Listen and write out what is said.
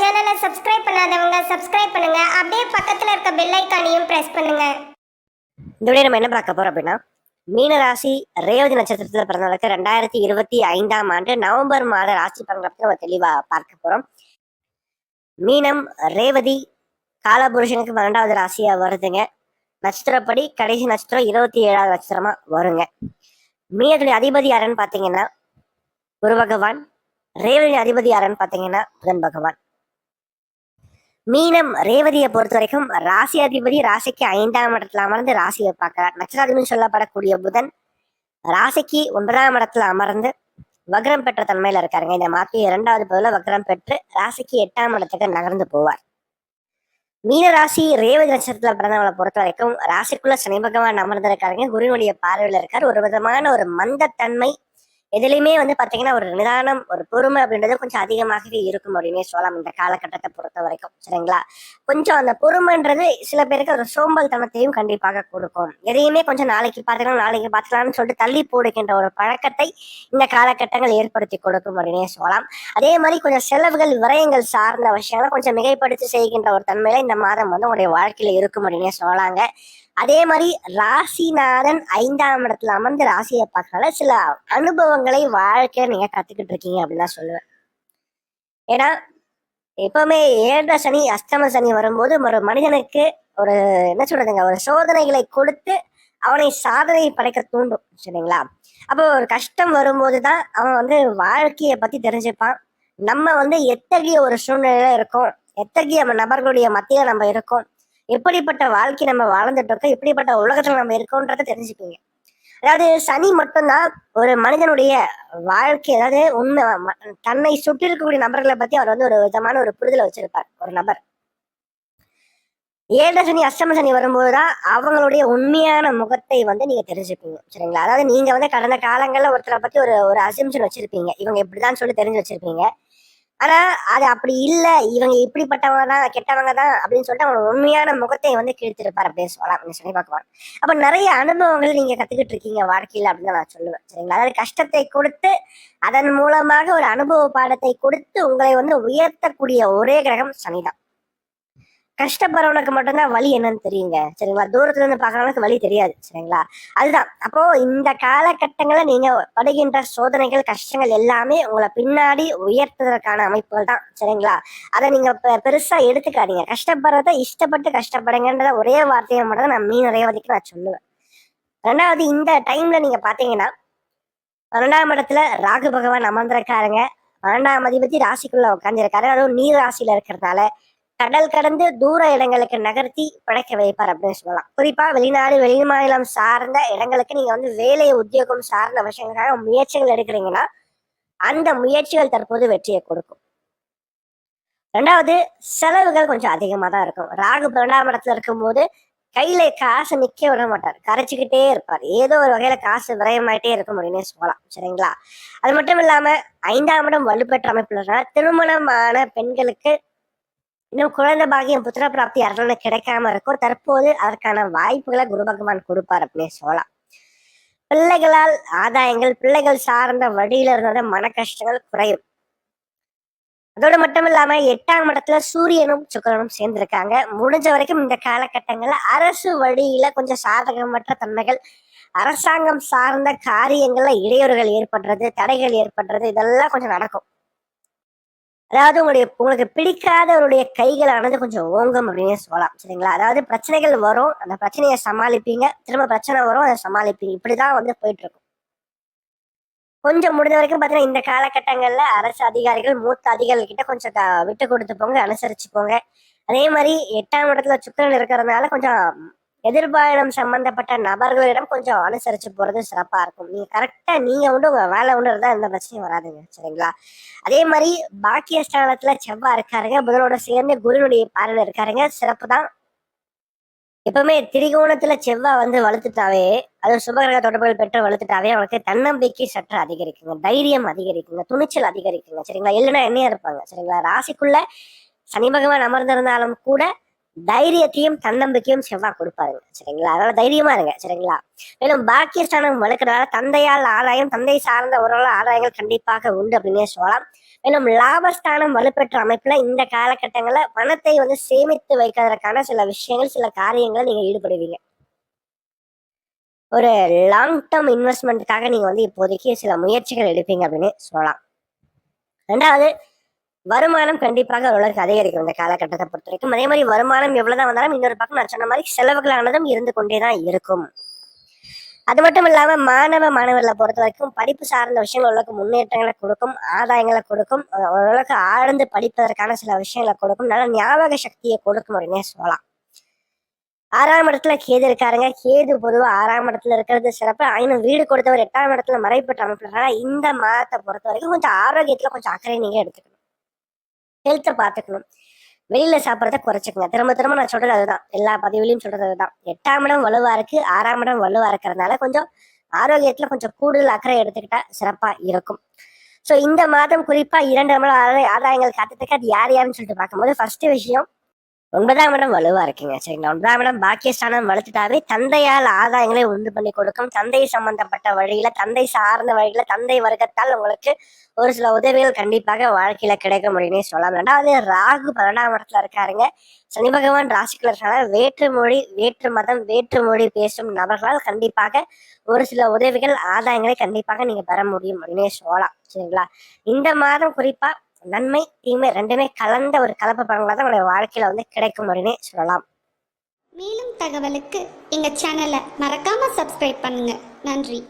சேனலை சப்ஸ்கிரைப் பண்ணாதவங்க சப்ஸ்கிரைப் பண்ணுங்க. அப்படியே பக்கத்துல இருக்க பெல் ஐக்கானையும் பிரஸ் பண்ணுங்க. இந்த வீடியோ நம்ம என்ன பார்க்க போறோம் அப்படின்னா மீன ராசி ரேவதி நட்சத்திரத்தில் பிறந்தவர்களுக்கு ரெண்டாயிரத்தி இருபத்தி ஐந்தாம் ஆண்டு நவம்பர் மாத ராசி பலன்களை நம்ம தெளிவா பார்க்க போறோம். மீனம் ரேவதி காலபுருஷனுக்கு பன்னெண்டாவது ராசியா வருதுங்க. நட்சத்திரப்படி கடைசி நட்சத்திரம் இருபத்தி ஏழாவது நட்சத்திரமா வருங்க. மீனத்துடைய அதிபதி யாருன்னு பாத்தீங்கன்னா குரு பகவான் ரேவதி அதிபதி யாருன்னு பார்த்தீங்கன்னா புதன் பகவான். மீனம் ரேவதியை பொறுத்த வரைக்கும் ராசி அதிபதி ராசிக்கு ஐந்தாம் இடத்துல அமர்ந்து ராசியை பார்க்கிறார். நட்சத்திரம்னு சொல்லப்படக்கூடிய புதன் ராசிக்கு ஒன்பதாம் இடத்துல அமர்ந்து வக்ரம் பெற்ற தன்மையில இருக்காருங்க. இந்த மாத்தி இரண்டாவது பதில வக்ரம் பெற்று ராசிக்கு எட்டாம் இடத்துக்கு நகர்ந்து போவார். மீன ராசி ரேவதி நட்சத்திரத்துல பிறந்தவங்களை பொறுத்த வரைக்கும் ராசிக்குள்ள சனி பகவான் அமர்ந்திருக்காருங்க. குருனுடைய பார்வையில இருக்கார். ஒரு விதமான ஒரு மந்தத்தன்மை எதுலையுமே வந்து பார்த்தீங்கன்னா ஒரு நிதானம் ஒரு பொறுமை அப்படின்றது கொஞ்சம் அதிகமாகவே இருக்கும் அப்படின்னே சொல்லலாம் இந்த காலகட்டத்தை பொறுத்த வரைக்கும். சரிங்களா? கொஞ்சம் அந்த பொறுமைன்றது சில பேருக்கு ஒரு சோம்பல் தனத்தையும் கண்டிப்பாக கொடுக்கும். எதையுமே கொஞ்சம் நாளைக்கு பார்த்துக்கலாம் நாளைக்கு பார்த்துக்கலாம்னு சொல்லிட்டு தள்ளி போடுகின்ற ஒரு பழக்கத்தை இந்த காலகட்டங்கள் ஏற்படுத்தி கொடுக்கும் அப்படின்னே சொல்லலாம். அதே மாதிரி கொஞ்சம் செலவுகள் விரயங்கள் சார்ந்த விஷயங்களை கொஞ்சம் மிகைப்படுத்தி செய்கின்ற ஒரு தன்மையில இந்த மாதம் வந்து உங்களுடைய வாழ்க்கையில இருக்கும் அப்படின்னே சொல்லலாங்க. அதே மாதிரி ராசிநாதன் ஐந்தாம் இடத்துல அமர்ந்து ராசியை பார்க்கறனால சில அனுபவங்களை வாழ்க்கையில நீங்க கத்துக்கிட்டு இருக்கீங்க அப்படின்னு தான் சொல்லுவேன். ஏன்னா எப்பவுமே ஏழரை சனி அஷ்டம சனி வரும்போது ஒரு மனிதனுக்கு ஒரு என்ன சொல்றதுங்க ஒரு சோதனைகளை கொடுத்து அவனை சாதனை படைக்க தூண்டும் சரிங்களா? அப்போ ஒரு கஷ்டம் வரும்போது தான் அவன் வந்து வாழ்க்கையை பத்தி தெரிஞ்சுப்பான். நம்ம வந்து எத்தகைய ஒரு சூழ்நிலையில இருக்கோம்? எத்தகைய நபர்களுடைய மத்தியில நம்ம இருக்கோம்? எப்படிப்பட்ட வாழ்க்கை நம்ம வாழ்ந்துட்டு இருக்கோம் எப்படிப்பட்ட உலகத்துல நம்ம இருக்கோன்றத தெரிஞ்சுப்பீங்க. அதாவது சனி மட்டும்தான் ஒரு மனிதனுடைய வாழ்க்கை அதாவது உண்மை ம- தன்னை சுற்றி இருக்கக்கூடிய நபர்களை பத்தி அவர் வந்து ஒரு விதமான ஒரு புரிதலை வச்சிருப்பார் ஒரு நபர். ஏழரை சனி அஷ்டம சனி வரும்போதுதான் அவங்களுடைய உண்மையான முகத்தை வந்து நீங்க தெரிஞ்சுப்பீங்க சரிங்களா? அதாவது நீங்க வந்து கடந்த காலங்கள்ல ஒருத்தரை பத்தி ஒரு ஒரு அசிம்ஷன் வச்சிருப்பீங்க. இவங்க இப்படிதான் சொல்லி தெரிஞ்சு வச்சிருப்பீங்க. ஆனா அது அப்படி இல்ல. இவங்க இப்படிப்பட்டவங்க தான் கெட்டவங்க தான் அப்படின்னு சொல்லிட்டு அவங்க உண்மையான முகத்தை வந்து கிழித்திருப்பார். அப்படின்னு சொல்லலாம் அப்படின்னு சொல்லி பார்க்கலாம். அப்ப நிறைய அனுபவங்கள் நீங்க கத்துக்கிட்டு இருக்கீங்க வாழ்க்கையில அப்படின்னு நான் சொல்லுவேன். சரிங்களா? அதாவது கஷ்டத்தை கொடுத்து அதன் மூலமாக ஒரு அனுபவ பாடத்தை கொடுத்து உங்களை வந்து உயர்த்தக்கூடிய ஒரே கிரகம் சனிதான். கஷ்டப்படுறவனுக்கு மட்டும்தான் வழி என்னன்னு தெரியுங்க. சரிங்களா? தூரத்துல இருந்து பாக்குறவனுக்கு வழி தெரியாது சரிங்களா? அதுதான். அப்போ இந்த காலகட்டங்களில் நீங்க படுகின்ற சோதனைகள் கஷ்டங்கள் எல்லாமே உங்களை பின்னாடி உயர்த்துவதற்கான அமைப்புகள் தான் சரிங்களா? அதை நீங்க பெ- பெருசா எடுத்துக்காதீங்க. கஷ்டப்படுறத இஷ்டப்பட்டு கஷ்டப்படுங்கன்றத ஒரே வார்த்தையை மட்டும் நான் மீன் ரேவதிக்கு நான் சொல்லுவேன். ரெண்டாவது இந்த டைம்ல நீங்க பாத்தீங்கன்னா பன்னெண்டாம் இடத்துல ராகு பகவான் அமர்ந்திருக்காருங்க. பன்னெண்டாம் அதிபதி ராசிக்குள்ள உட்காந்துருக்காரு அதுவும் நீர் ராசியில இருக்கிறதுனால கடல் கடந்து தூர இடங்களுக்கு நகர்த்தி படைக்க வைப்பார் அப்படின்னு சொல்லலாம். குறிப்பா வெளிநாடு வெளி மாநிலம் சார்ந்த இடங்களுக்கு நீங்க வந்து வேலை உத்தியோகம் சார்ந்த விஷயங்களுக்காக முயற்சிகள் எடுக்கிறீங்கன்னா அந்த முயற்சிகள் தற்போது வெற்றியை கொடுக்கும். ரெண்டாவது செலவுகள் கொஞ்சம் அதிகமா தான் இருக்கும். ராகு பன்னெண்டாம் இடத்துல இருக்கும்போது கையில காசு நிக்க விட மாட்டார். கரைச்சிக்கிட்டே இருப்பார். ஏதோ ஒரு வகையில காசு விரயமாயிட்டே இருக்கும் அப்படின்னு சொல்லலாம். சரிங்களா? அது மட்டும் இல்லாம ஐந்தாம் இடம் வலுப்பெற்ற அமைப்புல திருமணமான பெண்களுக்கு இன்னும் குழந்தை பாகியம் புத்திர பிராப்தி அருள் கிடைக்காம இருக்கும். தற்போது அதற்கான வாய்ப்புகளை குரு பகவான் கொடுப்பார் அப்படின்னு சொல்லலாம். பிள்ளைகளால் ஆதாயங்கள் பிள்ளைகள் சார்ந்த வழியில இருந்த மன கஷ்டங்கள் குறையும். அதோடு மட்டும் இல்லாம எட்டாம் இடத்துல சூரியனும் சுக்கிரனும் சேர்ந்திருக்காங்க. முடிஞ்ச வரைக்கும் இந்த காலகட்டங்கள்ல அரசு வழியில கொஞ்சம் சாதகமற்ற தன்மைகள் அரசாங்கம் சார்ந்த காரியங்கள்ல இடையூறுகள் ஏற்படுறது தடைகள் ஏற்படுறது இதெல்லாம் கொஞ்சம் நடக்கும். அதாவது உங்களுடைய உங்களுக்கு பிடிக்காதவருடைய கைகளானது கொஞ்சம் ஓங்கும் அப்படின்னு சொல்லலாம் சரிங்களா? அதாவது பிரச்சனைகள் வரும் அந்த பிரச்சனையை சமாளிப்பீங்க. திரும்ப பிரச்சனை வரும் அதை சமாளிப்பீங்க. இப்படிதான் வந்து போயிட்டு இருக்கும் கொஞ்சம் முடிஞ்ச வரைக்கும் பார்த்தீங்கன்னா இந்த காலகட்டங்களில் அரசு அதிகாரிகள் மூத்த அதிகாரிகள் கிட்ட கொஞ்சம் க- விட்டு கொடுத்து போங்க அனுசரிச்சு போங்க. அதே மாதிரி எட்டாம் இடத்துல சுக்கரன் இருக்கிறதுனால கொஞ்சம் எதிர்பாயம் சம்பந்தப்பட்ட நபர்களிடம் கொஞ்சம் அனுசரிச்சு போறது சிறப்பா இருக்கும். நீங்க கரெக்டா நீங்க உண்டு உங்க வேலை உண்டு இருந்தா எந்த பிரச்சனையும் வராதுங்க சரிங்களா? அதே மாதிரி பாக்கியஸ்தானத்துல செவ்வாய் இருக்காருங்க புதனோட சேர்ந்து குருனுடைய பார்வையில இருக்காருங்க. சிறப்பு தான். எப்பவுமே திரிகோணத்துல செவ்வாய் வந்து வளர்த்துட்டாவே அது சுபகிரக தொடர்புகள் பெற்று வளர்த்துட்டாவே அவனுக்கு தன்னம்பிக்கை சற்று அதிகரிக்குங்க தைரியம் அதிகரிக்குங்க துணிச்சல் அதிகரிக்குங்க சரிங்களா? இல்லைன்னா என்னையா இருப்பாங்க சரிங்களா? ராசிக்குள்ள சனி பகவான் அமர்ந்திருந்தாலும் கூட தைரியத்தையும் தன்னம்பிக்கையும் செவ்வாய் கொடுப்பாருங்க. சரிங்களா? அதனால தைரியமா இருங்க. சரிங்களா? மேலும் பாக்கியஸ்தானம் வளர்க்கறதால தந்தையால் ஆதாயம் தந்தை சார்ந்த உறவுல ஆதாயங்கள் கண்டிப்பாக உண்டு அப்படின்னே சொல்லலாம். மேலும் லாபஸ்தானம் வலுப்பெற்ற அமைப்புல இந்த காலகட்டங்களில் பணத்தை வந்து சேமித்து வைக்கிறதுக்கான சில விஷயங்கள் சில காரியங்களை நீங்க ஈடுபடுவீங்க. ஒரு லாங் டேர்ம் இன்வெஸ்ட்மெண்ட்டுக்காக நீங்க வந்து இப்போதைக்கு சில முயற்சிகள் எடுப்பீங்க அப்படின்னு சொல்லலாம். ரெண்டாவது வருமானம் கண்டிப்பாக ஓரளவுக்கு அதிகரிக்கும் இந்த காலகட்டத்தை பொறுத்த வரைக்கும். அதே மாதிரி வருமானம் எவ்வளவுதான் வந்தாலும் இன்னொரு பக்கம் நான் சொன்ன மாதிரி செலவுகளானதும் இருந்து கொண்டே தான் இருக்கும். அது மட்டும் இல்லாம மாணவ மாணவர்களை பொறுத்த வரைக்கும் படிப்பு சார்ந்த விஷயங்கள் ஓரளவுக்கு முன்னேற்றங்களை கொடுக்கும் ஆதாயங்களை கொடுக்கும் ஓரளவுக்கு ஆழ்ந்து படிப்பதற்கான சில விஷயங்களை கொடுக்கும் நல்ல ஞாபக சக்தியை கொடுக்கும் அப்படின்னே சொல்லலாம். ஆறாம் இடத்துல கேது இருக்காருங்க. கேது பொதுவா ஆறாம் இடத்துல இருக்கிறது சிறப்பு. ஆயினும் வீடு கொடுத்தவர் எட்டாம் இடத்துல மறைப்பட்ட அமைப்புல இந்த மாதத்தை பொறுத்த வரைக்கும் கொஞ்சம் ஆரோக்கியத்துல கொஞ்சம் அக்கறை நீங்க எடுத்துக்கணும். ஹெல்த்தை பார்த்துக்கணும். வெளியில சாப்பிட்றத குறைச்சிக்கங்க. திரும்ப திரும்ப நான் சொல்றது அதுதான். எல்லா பதிவுலையும் சொல்றது அதுதான். எட்டாம் இடம் வலுவா இருக்கு ஆறாம் இடம் வலுவா இருக்கிறதுனால கொஞ்சம் ஆரோக்கியத்துல கொஞ்சம் கூடுதல் அக்கறை எடுத்துக்கிட்டா சிறப்பா இருக்கும். ஸோ இந்த மாதம் குறிப்பா இரண்டு ஆதாயங்கள் காத்துட்டு அது யார் யாருன்னு சொல்லிட்டு பார்க்கும்போது ஃபர்ஸ்ட் விஷயம் ஒன்பதாம் இடம் வலுவா இருக்குங்க. சரிங்களா ஒன்பதாம் இடம் பாக்கியஸ்தானம் வளர்த்துட்டாவே தந்தையால் ஆதாயங்களை உண்டு பண்ணி கொடுக்கும். தந்தை சம்பந்தப்பட்ட வழியில தந்தை சார்ந்த வழியில தந்தை வர்க்கத்தால் உங்களுக்கு ஒரு சில உதவிகள் கண்டிப்பாக வாழ்க்கையில கிடைக்க முடியும்னு சொல்லலாம். ரெண்டாவது ராகு பன்னெண்டாம் இடத்துல இருக்காருங்க. சனி பகவான் ராசிக்குள்ள இருக்காங்க வேற்று மொழி வேற்று மதம் வேற்று மொழி பேசும் நபர்களால் கண்டிப்பாக ஒரு சில உதவிகள் ஆதாயங்களை கண்டிப்பாக நீங்க பெற முடியும் அப்படின்னே சொல்லலாம். சரிங்களா? இந்த மாதம் குறிப்பா நன்மை தீமை ரெண்டுமே கலந்த ஒரு கலப்பு பலன்களாக தான் உங்களுடைய வாழ்க்கையில வந்து கிடைக்கும் அப்படின்னு சொல்லலாம். மேலும் தகவலுக்கு எங்கள் சேனலை மறக்காமல் சப்ஸ்கிரைப் பண்ணுங்கள் நன்றி.